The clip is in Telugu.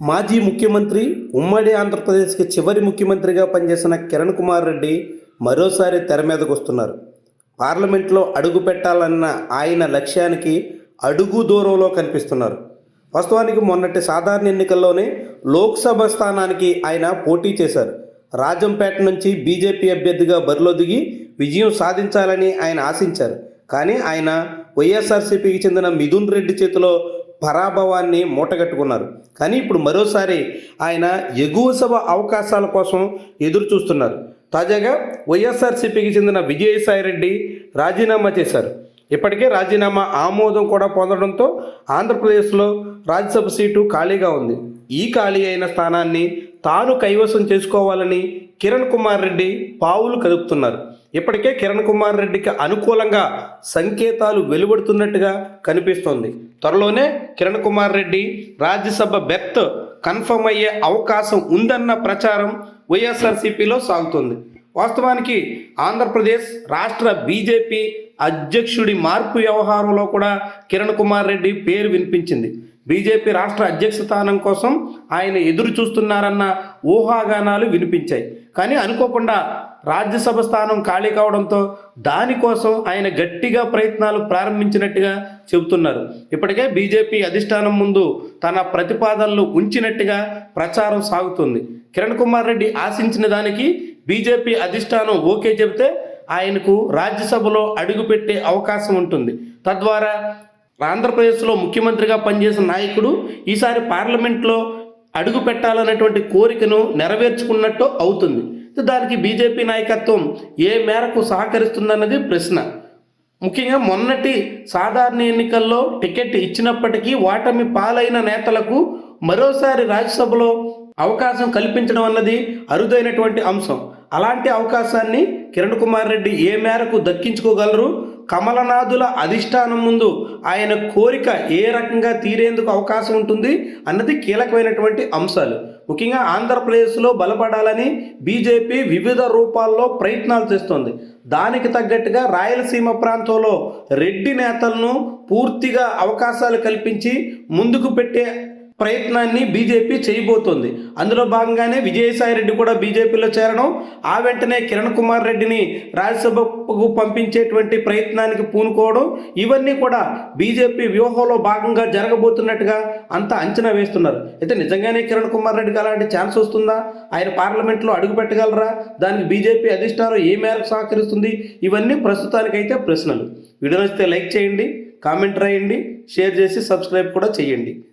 మాజీ ముఖ్యమంత్రి ఉమ్మడి ఆంధ్రప్రదేశ్కి చివరి ముఖ్యమంత్రిగా పనిచేసిన కిరణ్ కుమార్ రెడ్డి మరోసారి తెర మీదకు వస్తున్నారు. పార్లమెంట్లో అడుగు పెట్టాలన్న ఆయన లక్ష్యానికి అడుగు దూరంలో కనిపిస్తున్నారు. వాస్తవానికి మొన్నటి సాధారణ ఎన్నికల్లోనే లోక్సభ స్థానానికి ఆయన పోటీ చేశారు. రాజంపేట నుంచి బీజేపీ అభ్యర్థిగా బరిలో దిగి విజయం సాధించాలని ఆయన ఆశించారు. కానీ ఆయన వైఎస్ఆర్సీపీకి చెందిన మిథున్ రెడ్డి చేతిలో పరాభవాన్ని మూటగట్టుకున్నారు. కానీ ఇప్పుడు మరోసారి ఆయన ఎగువ సభ అవకాశాల కోసం ఎదురు చూస్తున్నారు. తాజాగా వైఎస్ఆర్సీపీకి చెందిన విజయసాయి రెడ్డి రాజీనామా చేశారు. ఇప్పటికే రాజీనామా ఆమోదం కూడా పొందడంతో ఆంధ్రప్రదేశ్లో రాజ్యసభ సీటు ఖాళీగా ఉంది. ఈ ఖాళీ అయిన స్థానాన్ని తాను కైవసం చేసుకోవాలని కిరణ్ కుమార్ రెడ్డి పావులు కదుపుతున్నారు. ఇప్పటికే కిరణ్ కుమార్ రెడ్డికి అనుకూలంగా సంకేతాలు వెలువడుతున్నట్టుగా కనిపిస్తోంది. త్వరలోనే కిరణ్ కుమార్ రెడ్డి రాజ్యసభ బెర్త్ కన్ఫర్మ్ అయ్యే అవకాశం ఉందన్న ప్రచారం వైఎస్ఆర్సీపీలో సాగుతోంది. వాస్తవానికి ఆంధ్రప్రదేశ్ రాష్ట్ర బీజేపీ అధ్యక్షుడి మార్పు వ్యవహారంలో కూడా కిరణ్ కుమార్ రెడ్డి పేరు వినిపించింది. బీజేపీ రాష్ట్ర అధ్యక్ష స్థానం కోసం ఆయన ఎదురు చూస్తున్నారన్న ఊహాగానాలు వినిపించాయి. కానీ అనుకోకుండా రాజ్యసభ స్థానం ఖాళీ కావడంతో దానికోసం ఆయన గట్టిగా ప్రయత్నాలు ప్రారంభించినట్టుగా చెబుతున్నారు. ఇప్పటికే బీజేపీ అధిష్టానం ముందు తన ప్రతిపాదనలు ఉంచినట్టుగా ప్రచారం సాగుతుంది. కిరణ్ కుమార్ రెడ్డి ఆశించిన దానికి బీజేపీ అధిష్టానం ఓకే చెబితే ఆయనకు రాజ్యసభలో అడుగుపెట్టే అవకాశం ఉంటుంది. తద్వారా ఆంధ్రప్రదేశ్లో ముఖ్యమంత్రిగా పనిచేసిన నాయకుడు ఈసారి పార్లమెంట్లో అడుగు పెట్టాలనేటువంటి కోరికను నెరవేర్చుకున్నట్టు అవుతుంది. దానికి బీజేపీ నాయకత్వం ఏ మేరకు సహకరిస్తుందన్నది ప్రశ్న. ముఖ్యంగా మొన్నటి సాధారణ ఎన్నికల్లో టికెట్ ఇచ్చినప్పటికీ ఓటమి పాలైన నేతలకు మరోసారి రాజ్యసభలో అవకాశం కల్పించడం అన్నది అరుదైనటువంటి అంశం. అలాంటి అవకాశాన్ని కిరణ్ కుమార్ రెడ్డి ఏ మేరకు దక్కించుకోగలరు? కమలనాథుల అధిష్టానం ముందు ఆయన కోరిక ఏ రకంగా తీరేందుకు అవకాశం ఉంటుంది అన్నది కీలకమైనటువంటి అంశాలు. ముఖ్యంగా ఆంధ్రప్రదేశ్లో బలపడాలని బీజేపీ వివిధ రూపాల్లో ప్రయత్నాలు చేస్తోంది. దానికి తగ్గట్టుగా రాయలసీమ ప్రాంతంలో రెడ్డి నేతలను పూర్తిగా అవకాశాలు కల్పించి ముందుకు పెట్టే ప్రయత్నాన్ని బీజేపీ చేయబోతోంది. అందులో భాగంగానే విజయసాయి రెడ్డి కూడా బీజేపీలో చేరడం ఆ వెంటనే కిరణ్ కుమార్ రెడ్డిని రాజ్యసభకు పంపించేటువంటి ప్రయత్నానికి పూనుకోవడం ఇవన్నీ కూడా బీజేపీ వ్యూహంలో భాగంగా జరగబోతున్నట్టుగా అంతా అంచనా వేస్తున్నారు. అయితే నిజంగానే కిరణ్ కుమార్ రెడ్డికి అలాంటి ఛాన్స్ వస్తుందా? ఆయన పార్లమెంట్లో అడుగు పెట్టగలరా? దానికి బీజేపీ అధిష్టానం ఏ మేరకు సహకరిస్తుంది? ఇవన్నీ ప్రస్తుతానికైతే ప్రశ్నలు. వీడియో నచ్చితే లైక్ చేయండి కామెంట్ రాయండి షేర్ చేసి సబ్స్క్రైబ్ కూడా చేయండి.